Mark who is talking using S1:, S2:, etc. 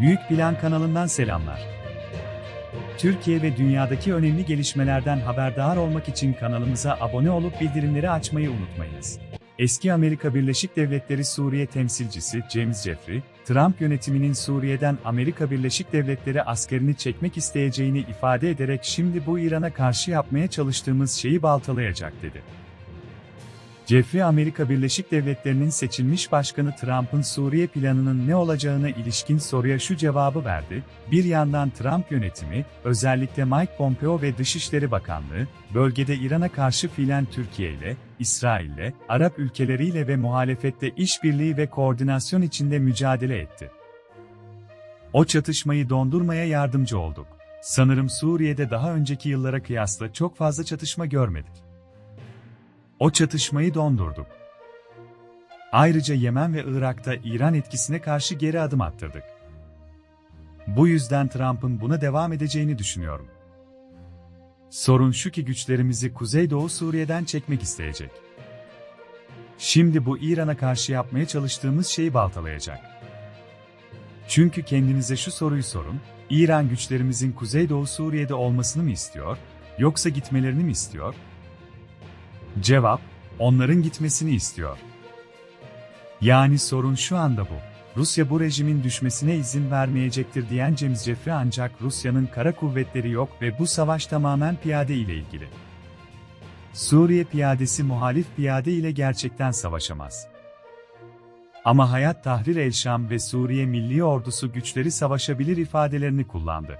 S1: Büyük Plan kanalından selamlar. Türkiye ve dünyadaki önemli gelişmelerden haberdar olmak için kanalımıza abone olup bildirimleri açmayı unutmayınız. Eski Amerika Birleşik Devletleri Suriye temsilcisi James Jeffrey, Trump yönetiminin Suriye'den Amerika Birleşik Devletleri askerini çekmek isteyeceğini ifade ederek şimdi bu İran'a karşı yapmaya çalıştığımız şeyi baltalayacak dedi. Jeffrey Amerika Birleşik Devletleri'nin seçilmiş başkanı Trump'ın Suriye planının ne olacağına ilişkin soruya şu cevabı verdi. Bir yandan Trump yönetimi, özellikle Mike Pompeo ve Dışişleri Bakanlığı, bölgede İran'a karşı fiilen Türkiye ile, İsrail ile, Arap ülkeleriyle ve muhalefette işbirliği ve koordinasyon içinde mücadele etti. O çatışmayı dondurmaya yardımcı olduk. Sanırım Suriye'de daha önceki yıllara kıyasla çok fazla çatışma görmedik. O çatışmayı dondurduk. Ayrıca Yemen ve Irak'ta İran etkisine karşı geri adım attırdık. Bu yüzden Trump'ın buna devam edeceğini düşünüyorum. Sorun şu ki güçlerimizi Kuzeydoğu Suriye'den çekmek isteyecek. Şimdi bu İran'a karşı yapmaya çalıştığımız şeyi baltalayacak. Çünkü kendinize şu soruyu sorun, İran güçlerimizin Kuzeydoğu Suriye'de olmasını mı istiyor, yoksa gitmelerini mi istiyor? Cevap, onların gitmesini istiyor. Yani sorun şu anda bu. Rusya bu rejimin düşmesine izin vermeyecektir diyen James Jeffrey ancak Rusya'nın kara kuvvetleri yok ve bu savaş tamamen piyade ile ilgili. Suriye piyadesi muhalif piyade ile gerçekten savaşamaz. Ama Hayat Tahrir el ve Suriye Milli Ordusu güçleri savaşabilir ifadelerini kullandı.